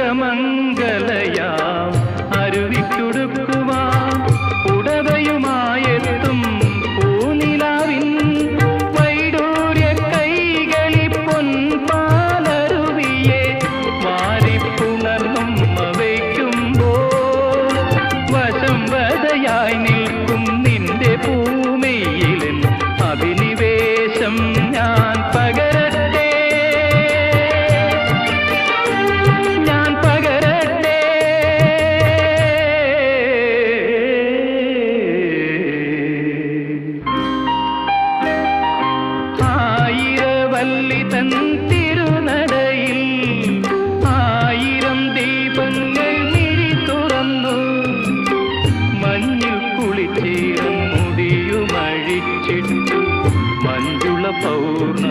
ഉലകമംഗലയാം അരുവിക്കുടുക്കുവാം. ഉടവയുമായെത്തും പൂനിലാവിൻ വൈഡൂര്യ കൈകളി പൊൻപാലരുവിയെ വാരിപ്പുണർന്നും വയ്ക്കുമ്പോൾ വശം വതയായി നിൽക്കും നിന്റെ ഭൂമിയിലും അഭിനിവേശം ഞാൻ പകരം വള്ളി തൻ തിരുനടയിൽ ആയിരം ദീപങ്ങൾ നിഴി തുറന്നു. മഞ്ഞിൽ കുളിച്ചീരം മുടിയുമഴിച്ചിട്ടു മഞ്ജുള പൗർണ